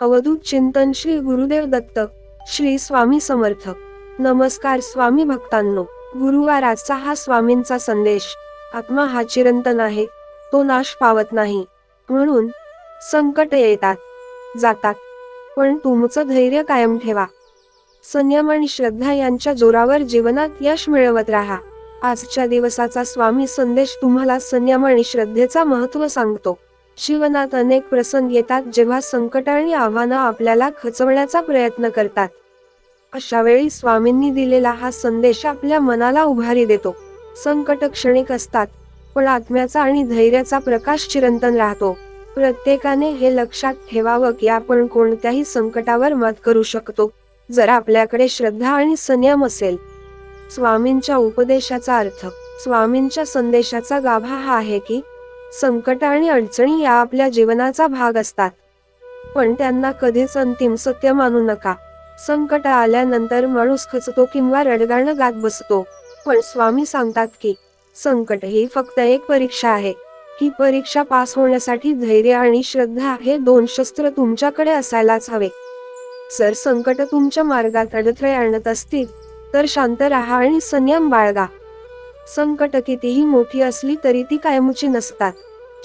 अवधूत चिंतन श्री गुरुदेव दत्त श्री स्वामी समर्थ. नमस्कार स्वामी भक्तांनो गुरुवाराचा हा स्वामींचा संदेश. आत्मा हा चिरंतन आहे तो नाश पावत नाही. म्हणून संकट येतात जातात. पण तुमचं धैर्य कायम ठेवा. संयम आणि श्रद्धा यांच्या जोरावर जीवनात यश मिळवत राहा. आजच्या दिवसाचा स्वामी संदेश तुम्हाला संयम आणि श्रद्धेचा महत्त्व सांगतो. जीवनात अनेक प्रसंग येतात जेव्हा संकट आणि आव्हानं आपल्याला खचवण्याचा प्रयत्न करतात. अशा वेळी स्वामींनी दिलेला हा संदेश आपल्या मनाला उभारी देतो. संकट क्षणिक असतात पण आत्म्याचा आणि धैर्याचा प्रकाश चिरंतन राहतो. प्रत्येकाने हे लक्षात ठेवावं की आपण कोणत्याही संकटावर मात करू शकतो जर आपल्याकडे श्रद्धा आणि संयम असेल. स्वामींच्या उपदेशाचा अर्थ स्वामींच्या संदेशाचा गाभा हा आहे की संकट आणि अडचणी या आपल्या जीवनाचा भाग असतात. पण त्यांना कधीच अंतिम सत्य मानू नका. संकट आल्यानंतर माणूस खचतो किंवा रडगाणं गात बसतो. पण स्वामी सांगतात की संकट ही फक्त एक परीक्षा आहे. ही परीक्षा पास होण्यासाठी धैर्य आणि श्रद्धा हे दोन शस्त्र तुमच्याकडे असायलाच हवे. जर संकट तुमच्या मार्गात अडथळे आणत असतील तर शांत राहा आणि संयम बाळगा. संकट कितीही मोठी असली तरी ती कायमची नसतात.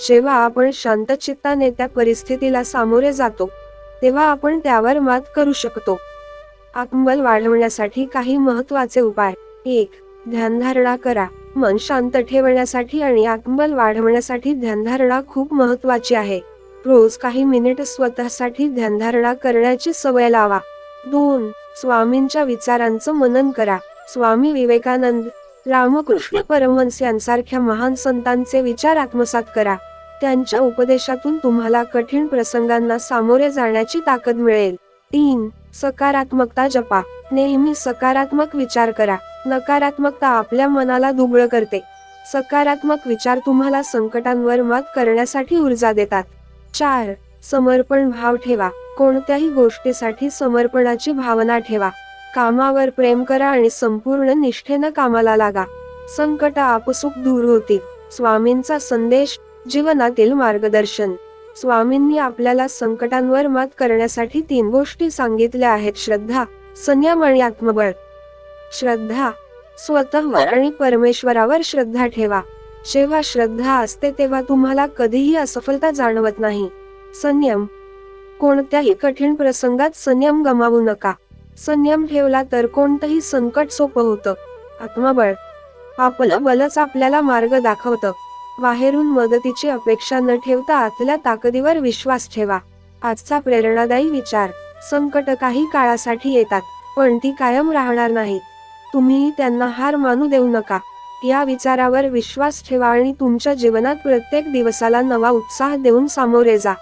जेव्हा आपण शांत चित्ताने त्या परिस्थितीला सामोरे जातो तेव्हा आपण त्यावर मात करू शकतो. आत्मबल वाढवण्यासाठी काही महत्त्वाचे उपाय. एक ध्यानधारणा करा. मन शांत ठेवण्यासाठी आणि आत्मबल वाढवण्यासाठी ध्यानधारणा खूप महत्वाची आहे. रोज काही मिनिट स्वतःसाठी ध्यानधारणा करण्याची सवय लावा. दोन स्वामींच्या विचारांचं मनन करा. स्वामी विवेकानंद रामकृष्ण परमहंस यांसारख्या महान संतांचे विचार आत्मसात करा. त्यांच्या उपदेशातून तुम्हाला कठीण प्रसंगांना सामोरे जाण्याची ताकद मिळेल. तीन सकारात्मकता जपा. नेहमी सकारात्मक विचार करा. नकारात्मकता आपल्या मनाला दुबळ करते. सकारात्मक विचार तुम्हाला संकटांवर मात करण्यासाठी ऊर्जा देतात. चार समर्पण भाव ठेवा. कोणत्याही गोष्टीसाठी समर्पणाची भावना ठेवा. कामावर प्रेम करा आणि संपूर्ण निष्ठेनं कामाला लागा. संकट आपसुक दूर होतील. स्वामींचा संदेश जीवनातील मार्गदर्शन. स्वामींनी आपल्याला संकटांवर मात करण्यासाठी तीन गोष्टी सांगितल्या आहेत. श्रद्धा संयम आणि आत्मबळ. श्रद्धा स्वतःवर आणि परमेश्वरावर श्रद्धा ठेवा. जेव्हा श्रद्धा असते तेव्हा तुम्हाला कधीही असफलता जाणवत नाही. संयम. कोणत्याही कठीण प्रसंगात संयम गमावू नका. संयम ठेवला तर कोणतंही संकट सोपं होतं. आत्मबळ. आपलं बलच आपल्याला मार्ग दाखवतं. बाहेरून मदतीची अपेक्षा न ठेवता आतल्या ताकदीवर विश्वास ठेवा. आजचा प्रेरणादायी विचार. संकट काही काळासाठी येतात पण ती कायम राहणार नाहीत तुम्ही त्यांना हार मानू देऊ नका. या विचारावर विश्वास ठेवा आणि तुमच्या जीवनात प्रत्येक दिवसाला नवा उत्साह देऊन सामोरे जा.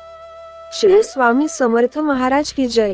श्री स्वामी समर्थ महाराज की जय.